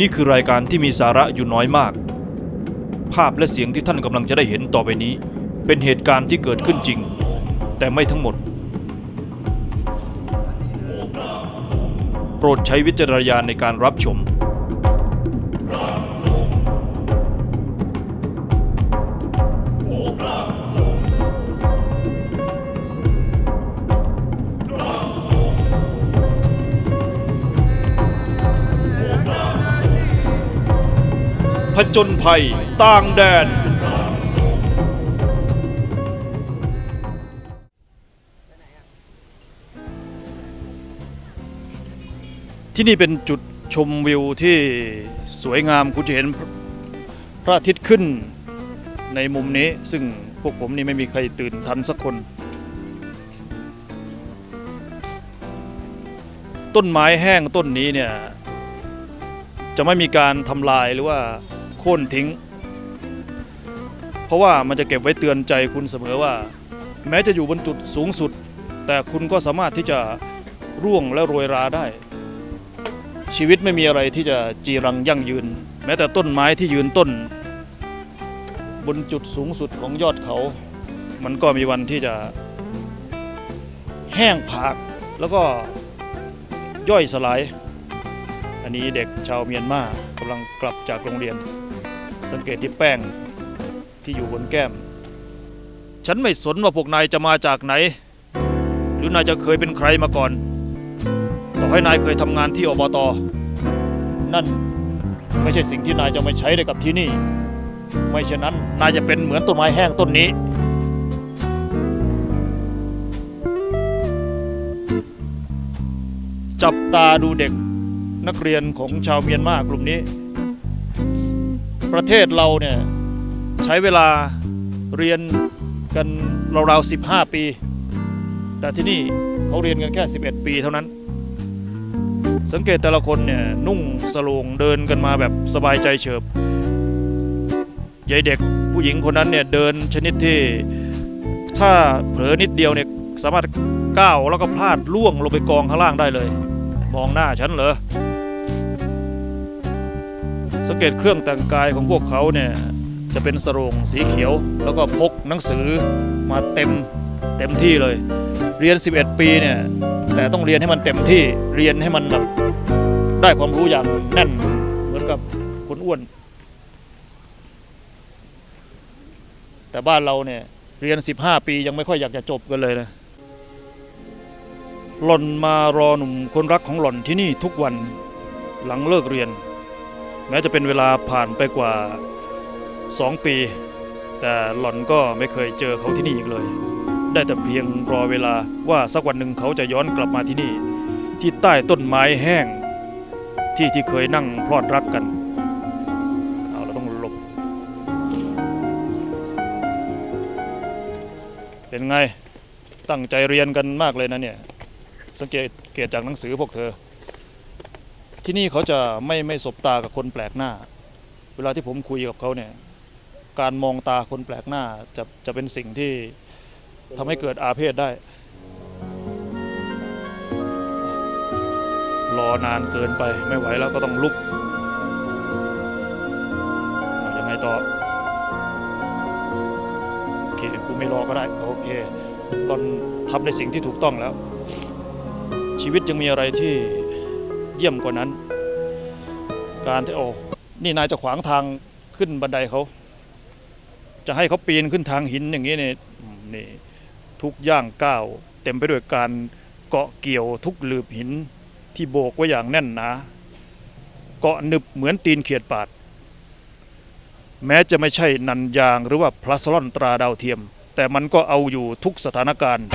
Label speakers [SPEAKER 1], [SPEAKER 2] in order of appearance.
[SPEAKER 1] นี่คือรายการที่มีสาระอยู่น้อยมาก ภาพและเสียงที่ท่านกำลังจะได้เห็นต่อไปนี้ เป็นเหตุการณ์ที่เกิดขึ้นจริง แต่ไม่ทั้งหมด โปรดใช้วิจารณญาณในการรับชม จญภัย ต่างแดน ที่นี่เป็นจุดชมวิวที่สวยงามคุณจะเห็นพระพระอาทิตย์ขึ้นในมุมนี้ ซึ่งพวกผมนี่ไม่มีใครตื่นทันสักคน ต้นไม้แห้งต้นนี้เนี่ยจะไม่มีการทำลายหรือว่า โค่นทิ้ง เพราะว่ามันจะเก็บไว้เตือนใจคุณเสมอว่า แม้จะอยู่บนจุดสูงสุด แต่คุณก็สามารถที่จะร่วงและโรยราได้ ชีวิตไม่มีอะไรที่จะจีรังยั่งยืน แม้แต่ต้นไม้ที่ยืนต้น บนจุดสูงสุดของยอดเขา มันก็มีวันที่จะ แห้งผากแล้วก็ย่อยสลาย อันนี้เด็กชาวเมียนมากำลังกลับจากโรงเรียน สังเกตที่แป้งที่อยู่บนแก้ม ฉันไม่สนว่าพวกนายจะมาจากไหน หรือนายจะเคยเป็นใครมาก่อน ต่อให้นายเคยทำงานที่อบต นั่นไม่ใช่สิ่งที่นายจะไม่ใช้ได้กับที่นี่ ไม่เช่นนั้นนายจะเป็นเหมือนต้นไม้แห้งต้นนี้จับตาดูเด็ก นักเรียนของชาวเมียนมากลุ่มนี้ ประเทศเราเนี่ยใช้เวลาเรียนกันราวๆ 15 ปี แต่ที่นี่เขาเรียนกันแค่ 11 ปีเท่านั้น สังเกตแต่ละคนเนี่ยนุ่งสลงเดินกันมาแบบสบายใจเฉิบยายเด็กผู้หญิงคนนั้นเนี่ยเดินชนิดที่ถ้าเผลอนิดเดียวเนี่ยสามารถก้าวแล้วก็พลาดล่วงลงไปกองข้างล่างได้เลย มองหน้าฉันเหรอ สังเกตเครื่องแต่งกายของพวกเขาเนี่ยจะเป็นสรงสีเขียว แล้วก็พกหนังสือมาเต็มเต็มที่เลย เรียน 11 ปีเนี่ยแต่ต้องเรียนให้มันเต็มที่เรียนให้มันแบบได้ความรู้อย่างแน่นเหมือนกับคนอ้วน แต่บ้านเราเนี่ยเรียน 15 ปียังไม่ค่อยอยากจะจบกันเลยนะหล่อนมารอหนุ่มคนรักของหล่อนที่นี่ทุกวันหลังเลิกเรียน แม้จะเป็นเวลาผ่านไปกว่าสองปี แต่หล่อนก็ไม่เคยเจอเขาที่นี่อีกเลย ได้แต่เพียงรอเวลาว่าสักวันหนึ่งเขาจะย้อนกลับมาที่นี่ ที่ใต้ต้นไม้แห้ง ที่ที่เคยนั่งพลอดรักกันเอาเราต้องหลบ เป็นไงตั้งใจเรียนกันมากเลยนะเนี่ย สังเกตเกตจากหนังสือพวกเธอ ที่นี่เขาจะไม่ไม่สบตากับคนแปลกหน้า เวลาที่ผมคุยกับเขาเนี่ย การมองตาคนแปลกหน้าจะจะเป็นสิ่งที่ทำให้เกิดอาเพศได้ รอนานเกินไปไม่ไหวแล้วก็ต้องลุกเอายังไงต่อ โอเคกูไม่รอก็ได้ โอเคตอนทำในสิ่งที่ถูกต้องแล้ว ชีวิตยังมีอะไรที่ เยี่ยมกว่านั้น การที่โอ้นี่นายจะขวางทางขึ้นบันไดเขา จะให้เขาปีนขึ้นทางหินอย่างนี้เนี่ยนี่ทุกย่างก้าวเต็มไปด้วยการเกาะเกี่ยวทุกหลืบหินที่โบกไว้อย่างแน่นหนาเกาะหนึบเหมือนตีนเขียดปาด แม้จะไม่ใช่นันยางหรือว่าพลาสลอนตราดาวเทียม แต่มันก็เอาอยู่ทุกสถานการณ์